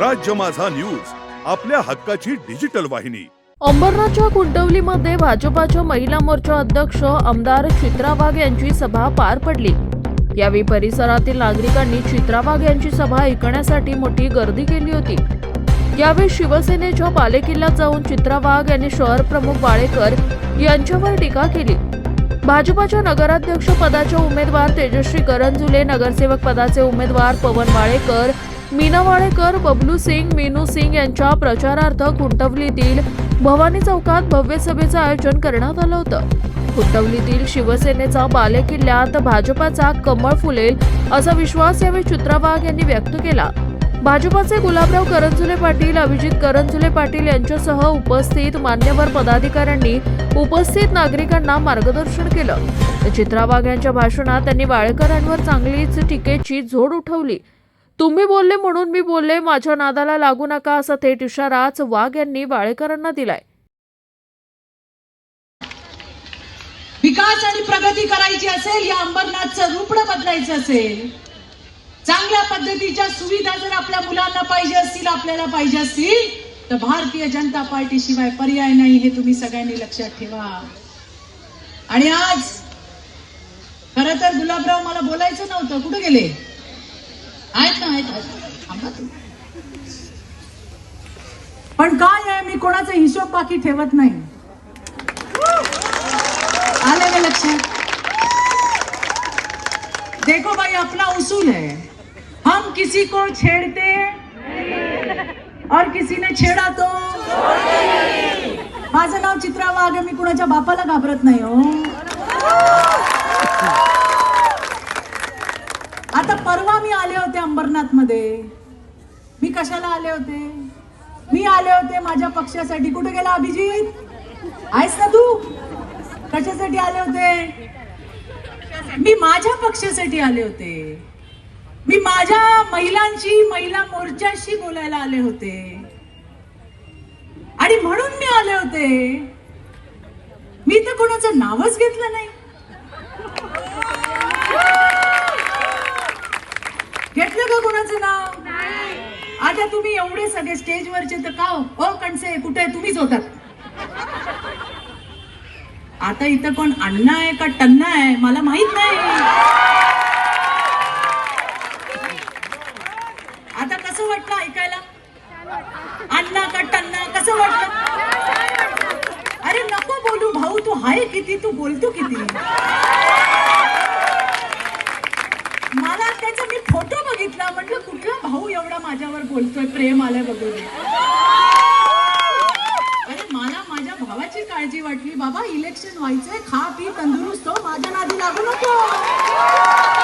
राज्य माझा न्यूज आपल्या हक्काची डिजिटल वाहिनी. अंबरनाथच्या कुंडवलीमध्ये भाजपाच्या महिला मोर्चा अध्यक्ष आमदार चित्रा वाघ यांची सभा पार पडली. यावेळी परिसरातील नागरिकांनी चित्रा वाघ यांची सभा ऐकण्यासाठी मोठी गर्दी केली होती. यावेळी शिवसेनेच्या बालेकिल्ल्यात जाऊन चित्रा वाघ यांनी शहर प्रमुख वाळेकर यांच्यावर टीका केली. भाजपाच्या नगराध्यक्ष पदाचे उमेदवार तेजश्री करंजुले नगरसेवक पदाचे उमेदवार पवन वाळेकर मीना वाळेकर बबलू सिंग मीनू सिंग यांच्या प्रचारार्थ कुंटवलीतील भवानी चौकात भव्य सभेचं आयोजन करण्यात आलं होतं. कुंटवलीतील शिवसेनेचा बालेकिल्ल्यात भाजपाचा कमळ फुलेल असा विश्वास यावेळी चित्रा वाघ यांनी व्यक्त केला. भाजपाचे गुलाबराव करंजुले पाटील अभिजित करंजुले पाटील यांच्यासह उपस्थित मान्यवर पदाधिकाऱ्यांनी उपस्थित नागरिकांना मार्गदर्शन केलं. चित्रा वाघ यांच्या भाषणात त्यांनी वाळेकरांवर चांगलीच टीकेची झोड उठवली. तुम्ही बोलले म्हणून मी बोलले माझ्या नादाला लागू नका असा थेट इशाराच वाघ यांनी वाळेकरांना दिलाय. विकास आणि प्रगती करायची असेल या अंबरनाथचं रुपड बदलायचं असेल चांगल्या पद्धतीच्या सुविधा जर आपल्या मुलांना पाहिजे असतील आपल्याला पाहिजे असतील तर भारतीय जनता पार्टी शिवाय पर्याय नाही हे तुम्ही सगळ्यांनी लक्षात ठेवा. आणि आज खर तर गुलाबराव मला बोलायचं नव्हतं. कुठे गेले? आहेत ना आहेत पण काय आहे मी कोणाचा हिशोब बाकी ठेवत नाही. आलं ना लक्षात? देखो भाई अपना उसूल है। हम किसी को छेड़ते और किसी ने छेडा तो? माझं नाव चित्रा वाघ मी कुणाच्या बापाला घाबरत नाही हो. आता परवा मी आले होते अंबरनाथमध्ये. मी कशाला आले होते? मी आले होते माझ्या पक्षासाठी. कुठे गेला अभिजित? आहेस ना तू? कशासाठी आले होते? मी माझ्या पक्षासाठी आले होते. मी माझ्या महिलांशी महिला मोर्चाशी बोलायला आले होते. आणि म्हणून मी आले होते. मी तर कोणाचं नावच घेतलं नाही घेतलं का कोणाचं नाव? आता तुम्ही एवढे सगळे स्टेजवरचे तर का हो? हो कणसे कुठे? तुम्हीच होतात आता इथं कोण अण्णा आहे का टन्ना आहे? मला माहीत नाही. आता कसं वाटलं ऐकायला? अण्णा का टन्ना? कसं वाटलं? अरे नको बोलू भाऊ तू हाय किती? तू बोलतो किती मला त्याचा मी फोटो बघितला म्हटलं कुठला भाऊ एवढा माझ्यावर बोलतोय? प्रेम आलंय बघून. अरे मला माझ्या भावाची काळजी वाटली. बाबा इलेक्शन व्हायचंय. खा पी तंदुरुस्त हो. माझ्या नादी लागू नको.